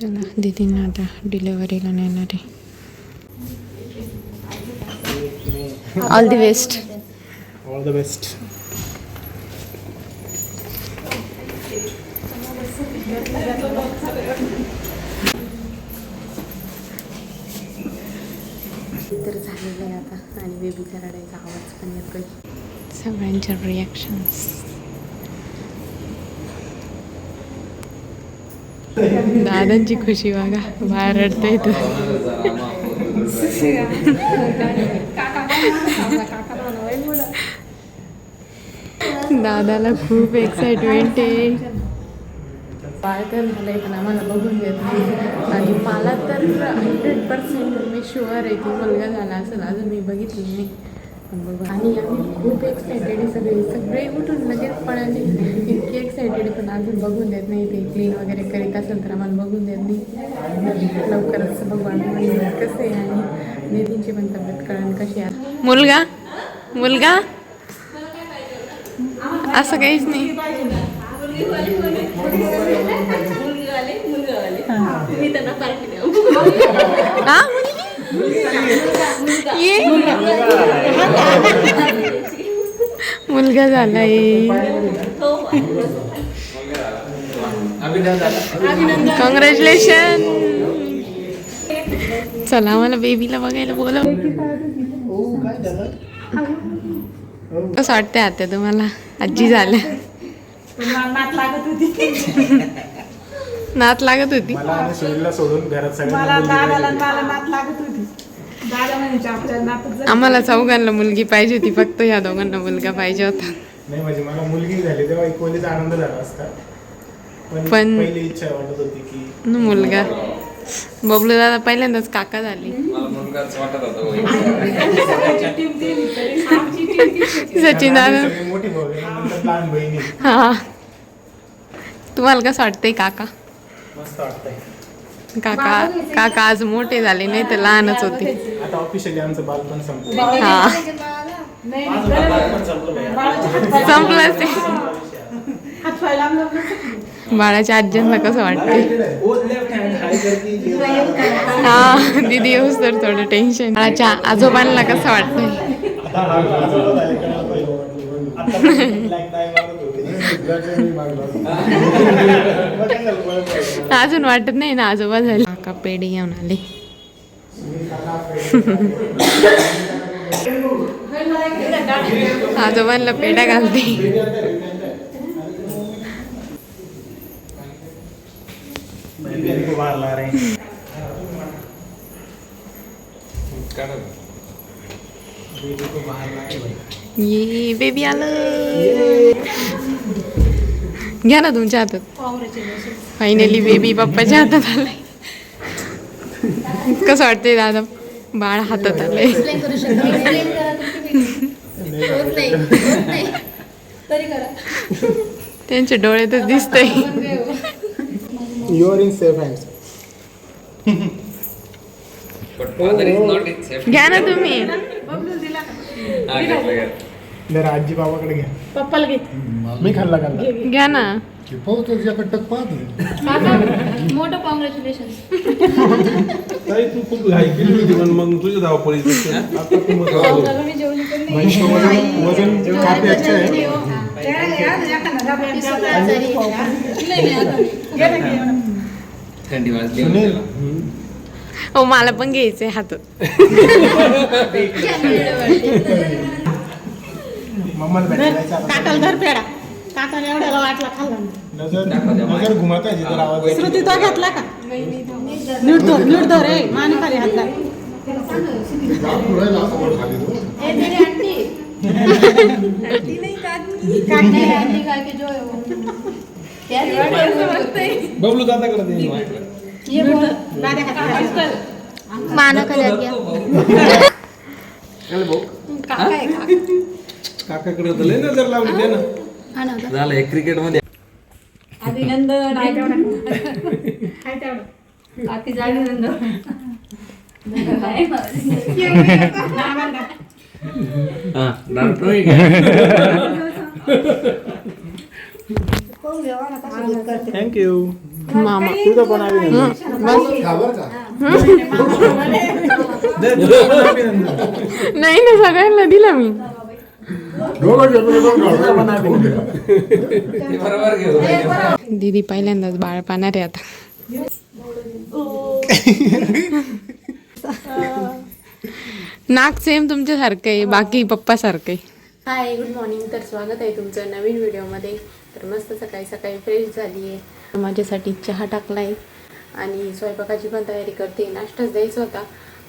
चला दीदींना आता डिलेवरीला नेणार आहे. All the best all the best तर झालेलं आहे आता आणि बेबीचा रडायचा आवाज पण येतोय. सगळ्यांच्या रिॲक्शन्स दादांची खुशी बघा बाहेर रडतोय तू. दादाला खूप एक्साइटमेंट आहे. बाळ तर झालं पण आम्हाला बघून देत नाही. आणि मला तर हंड्रेड पर्सेंट मी शुअर आहे की मुलगा झाला असेल अजून मी बघितलं नाही. आणि आम्ही खूप एक्सायटेड आहे सगळे. सगळे उठून लगेच पळाले. इतके एक्सायटेड पण अजून बघून देत नाही ते क्लीन वगैरे करीत असेल तर आम्हाला बघून देत नाही. लवकरच बघू आम्ही कसं आहे आणि दीदींची पण तब्येत कळण कशी आहे. मुलगा? मुलगा? असं काहीच नाही. हा. मुलगा झालाय कॉंग्रॅच्युलेशन चला मला बेबीला बघायला बोलव. कसं वाटतंय आता तुम्हाला. आजी झाल्या. लागत होती. नात लागत होती. मला आणि सुनीलला सोडून घरात मला सगळ्यांना मुलगी दादाला पाहिजे. मला नात लागत होती. दादा म्हणायचे आपल्याला नातच झाली. आम्हाला चौघांना मुलगी पाहिजे होती फक्त या दोघांना मुलगा पाहिजे होता. नाही म्हणजे मला मुलगी झाली तेव्हा इक्वलीचा आनंद झाला असता. पण पण- पहिली इच्छा वाटत होती की न मुलगा. बबलू दादा पहिल्यांदाच काका झाले. मला मुलगाच वाटत होता होईल. टीम दिली तरी आमची टीम दिली. सचिन कारण दादा आम्ही सगळी मोठी भाऊ आहे, नंतर लहान बहिणी. हा. तुम्हाला कसं वाटतंय काका? मस्त वाटतंय. काका काका आज मोठे झाले नाही तर लहानच होते. आता ऑफिशियली आमचं बालपण संपलं. हा. माझं बालपण संपलं संपलंच ते. बाळाच्या आज्यांना कसं left hand high जे- हा दीदी येऊस तर थोडं टेन्शन बाळाच्या आजोबांना कसं वाटतंय? आता हा आजोबा झाले का. आता अजून वाटत नाही ना आजोबा झाले. काका पेढे घेऊन आले. आजोबांना पेढा घालते. बेबी को बाहर ये बेबी आलं घ्या ना तुमच्या हातात. फायनली बेबी पप्पाच्या हातात आलंय. कसं वाटतंय दादा? बाळ हातात आलंय. त्यांचे डोळे तर दिसतंय. You are in safe hands. घ्या ना तुम्ही. हा. जरा आजी बाबाकडे घ्या. पप्पाला घे. मी खाल्ला खाल्ला. घ्या ना. मोठं कॉंग्रॅच्युलेशन ताई तू खूप घाई केली होती पण मग तुझ्या धावपळीत आता तू मग धावपळ. मी जेवण पण नाही महेश को वजन वजन काफी अच्छा है आजारी आहे. थंडी वाजली सुनील. हो मला पण घ्यायचंय हातात. मम्माला भेटायला धर पेडा काकाने एवढ्याला वाटला खाल्ला. नजर दाखव द्या नजर घुमाता है जिधर आवाज श्रुती तो घेतला का? नीट धर नीट धर रे मान खाली हात है? बबलू. ये गया काका काका काकाकडे तर लय नजर लावली दे ना. झालं एक क्रिकेटमध्ये. अभिनंदन. हा डाक्टर थँक्यू मामा तुझं पण अभिनंदन. दे, तुझं पण अभिनंदन नाही ना सगळ्यांना दिला मी. दीदी पहिल्यांदाच बाळ पाहणार आहे आता. नाक सेम तुमच्यासारखं आहे बाकी पप्पा सारखं आहे. हाय गुड मॉर्निंग तर स्वागत आहे तुमचं नवीन व्हिडिओमध्ये. तर मस्त सकाळी सकाळी फ्रेश झाली आहे. माझ्यासाठी चहा टाकला आहे आणि स्वयंपाकाची पण तयारी करते. नाश्ताच द्यायचा होता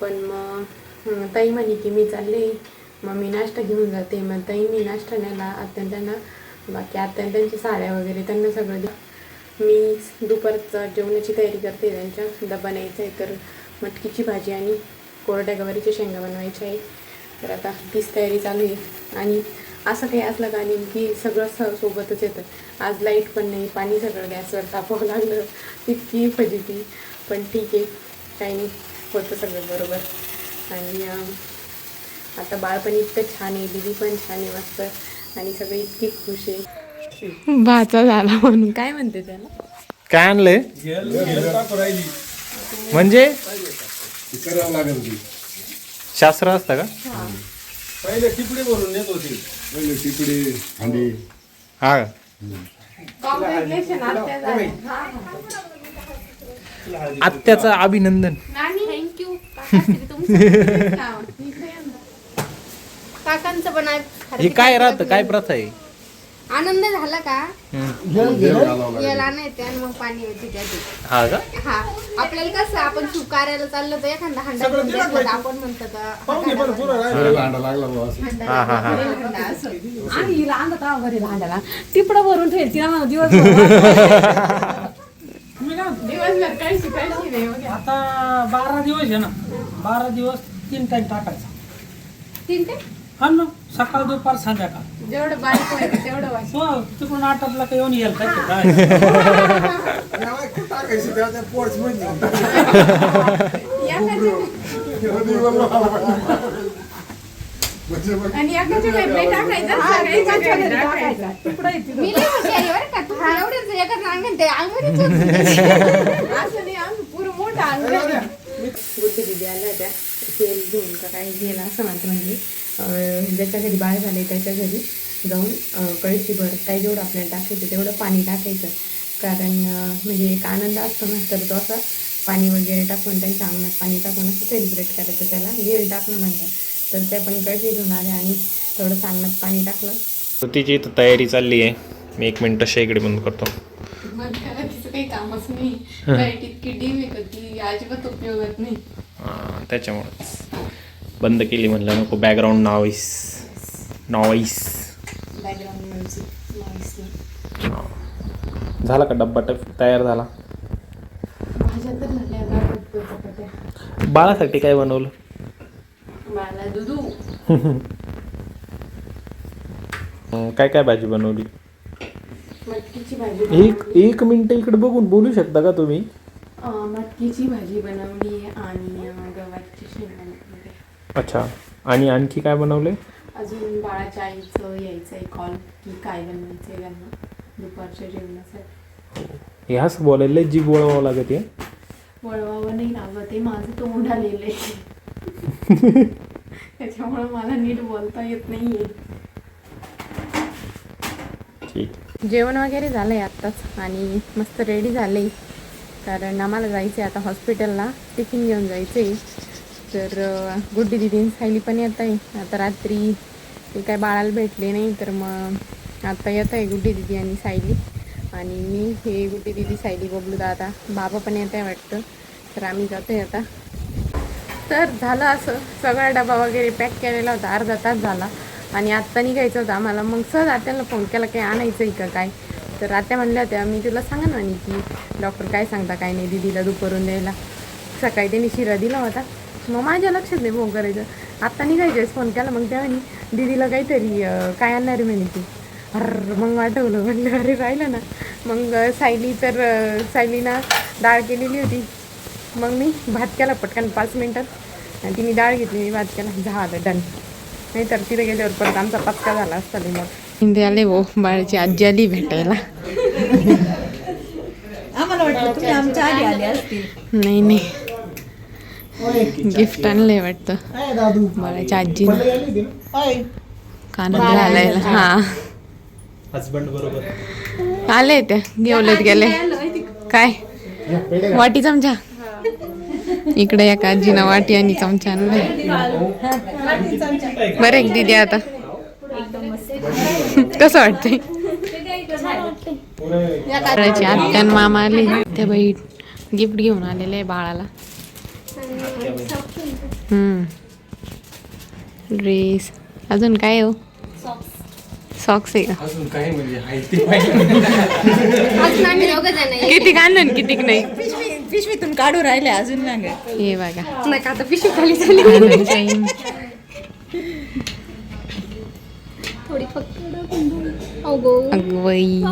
पण मग ताई म्हणे की मी चालले. मग मी नाश्ता घेऊन जाते मग ताई मी नाश्ता नेला आत्यान त्यांना बाकी आता त्यांच्या साड्या वगैरे त्यांना सगळं मी दुपारचा जेवणाची तयारी करते त्यांच्या डबा न्यायचा आहे तर मटकीची भाजी आणि कोरड्या गवारीच्या शेंगा बनवायच्या आहे. तर आता तीच तयारी चालू आहे. आणि असं काही असलं का नेमकी सगळं स सोबतच येतं. आज लाइट पण नाही पाणी सगळं गॅसवर तापावं लागलं. तितकी फजिती. पण ठीक आहे काही नाही होतं सगळं बरोबर. आणि आता बाळ पण इतकं छान आहे दिदी पण छान आहे मस्त. आणि सगळे इतकी खुश आहे. भाचा झाला म्हणून. काय म्हणते त्याला? काय आणलंय? म्हणजे? शास्त्र असतं का? पहिले टिपडी भरून नेत होती. हा. का? आत्याचं अभिनंदन. थँक्यू काकांचं पण आज हे काय राहतं? काय प्रथा आहे? आनंद झाला का? याला नाही येते आणि मग पाणी येते हा का? हा. आपल्याला कसं आपण शुभ कार्याला चाललो तर एखादा हंडा घेऊन घेतला तर आपण म्हणतो का हा. हा हा आणि हिला घरी भांड्याला तिपडं भरून ठेवायची ना दिवस दिवसभर काही शिकायची नाही. आता बारा दिवस आहे ना. बारा दिवस तीन टाइम टाकायचा. तीन ते हा ना सकाळ दुपार संध्याकाळ. जेवढं बारीक व्हायचं तेवढं व्हायचं हो तिकडून आटपला का येऊन येईल काय ते काय? आणि एकाच्या घरी नाही टाकायचं सगळ्यांच्या घरी टाकायचं. मी लई हुशार आहे बरं का? तू एवढंच एकच अंगण ते अंगणच होतं. असं नाही आम्ही पुरं मोठं अंगण. आहे. बुद्धी दिदी आल्या होत्या. तेल घेऊन का काय गेला असं म्हणते म्हणजे. ज्याच्या घरी बाळ झाले त्याच्या घरी जाऊन अं, कळशीभर काही जेवढं आपल्याला टाकायचं तेवढं पाणी टाकायचं. कारण म्हणजे एक आनंद असतो ना तर तो असा पाणी वगैरे टाकून त्यांच्या अंगणात पाणी टाकून असं सेलिब्रेट करायचं त्याला गेल टाकणं म्हणतात. तर त्या पण कळशी घेऊन आल्या आणि थोडं अंगणात पाणी टाकलं. तर तिची इथं तयारी चालली आहे. मी एक मिनिट शेगडी बंद करतो. मग त्याला तिचं काही कामच नाही. लाइट इतकी डीम आहे का ती अजिबात उपयोगात नाही. त्याच्यामुळेच बंद केली म्हणलं नको बॅकग्राऊंड नॉईस नॉईस झाला का डब्बा? टप तयार झाला. बाळासाठी काय बनवलं? काय काय भाजी बनवली? एक एक मिनिट इकडे बघून बोलू शकता का तुम्ही? मटकीची भाजी बनवली आणि गव्हाची शेंगा अच्छा. आणि आणखी काय बनवले? अजून बाळाच्या आईचं यायचं आहे कॉल की काय बनवायचं आहे त्यांना दुपारच्या जेवणासाठी. हे असं बोलायला जी वळवावं लागत आहे. वळवावं नाही लागत ते माझं तोंड आलेलं आहे. त्याच्यामुळं मला नीट बोलता येत नाहीये. ठीक. जेवण वगैरे झालं आहे आत्ताच आणि मस्त रेडी झाले. कारण आम्हाला जायचं आहे आता हॉस्पिटलला टिफिन घेऊन जायचं आहे तर गुड्डी दिदी सायली पण येत आहे आता रात्री ते काय बाळाला भेटले नाही तर मग आता येत आहे गुड्डी दिदी आणि सायली. आणि मी हे गुड्डी दिदी सायली बबलू दादा. बाबा पण येत आहे वाटतं. तर आम्ही जातो आहे आता. तर झालं असं. सगळा डबा वगैरे पॅक केलेला होता. अर्धा तास झाला. आणि आत्ता निघायचं होतं आम्हाला. मग सहज आत्याला फोन केला काही आणायचं आहे का काय? तर आत्या म्हणल्या होत्या मी तुला सांगा ना की डॉक्टर काय सांगता काय नाही. दिदीला दुपारून द्यायला. सकाळी त्यांनी शिरा दिला होता. मग माझ्या लक्षात नाही फोन करायचं. आत्ता निघायचं फोन केला मग त्या म्हणे दिदीला काहीतरी काय आणणार आहे म्हणे ती. अर मग वाटवलं म्हणलं अरे राहिलं ना. मग सायली तर सायलीनं डाळ केलेली होती. मग मी भात केला पटकन पाच मिनटात. आणि तिने डाळ घेतली मी भात केला. झालं डन. नाही तर तिथे गेल्यावर परत आमचा पत्का झाला असता ते मग. हिंदी आले हो बाळाची आजी आली भेटायला. आम्हाला वाटलं तुम्ही आमच्या आधी आले असतील. नाही नाही. गिफ्ट आणलंय वाटतं. काय दादू बाळाच्या आजीनं कानात घालायला हा. हसबंड बरोबर. आले त्या घेवलेत गेले. काय? वाटी चमचा? इकडे एका आजीनं वाटी आणि चमचा आणलाय. बरं एक दिदी आता. कसं वाटतंय? बाळाची आत्या आणि मामा आले. त्या बाई गिफ्ट घेऊन आलेले आहे बाळाला. ड्रेस अजून काय हो? सॉक्स आहे का? अजून काही म्हणजे हाय ते आहे. किती आणलं किती नाही? पिशवी पिशवीतून काढू राहिले अजून ना ग हे बघा. नाही का आता पिशवी खाली झाली. थोडी फक्त अगो अगवई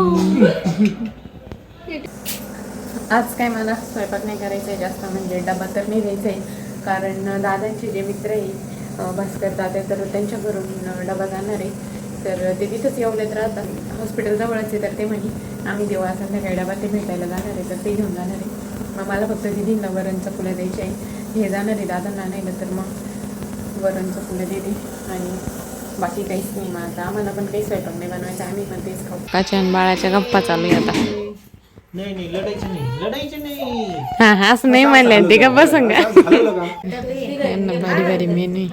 आज काय मला स्वयंपाक नाही करायचा आहे जास्त म्हणजे डबा तर नाही द्यायचा आहे कारण दादांचे जे मित्र आहे भास्कर दादा तर त्यांच्या घरून डबा जाणार आहे. तर ते तिथंच येवलेत राहतात. हॉस्पिटल जवळच आहे तर ते म्हणे आम्ही देवा संध्याकाळी डबा ते भेटायला जाणार आहे तर ते घेऊन जाणार आहे. मग मला फक्त दिदींना वरणचं फुलं द्यायचे आहे. हे जाणार आहे दादांना नाही तर मग वरणचं फुलं देते आणि बाकी काहीच नाही मग आता आम्हाला पण काही स्वयंपाक नाही बनवायचा आम्ही पण तेच खाऊ. काच्या आणि बाळाच्या गप्पा चालू आहे आता. नाही नाही लढायचं नाही. लढायचं नाही. हा हा असं नाही म्हणले. ते का बसून का? भारी भारी मेनू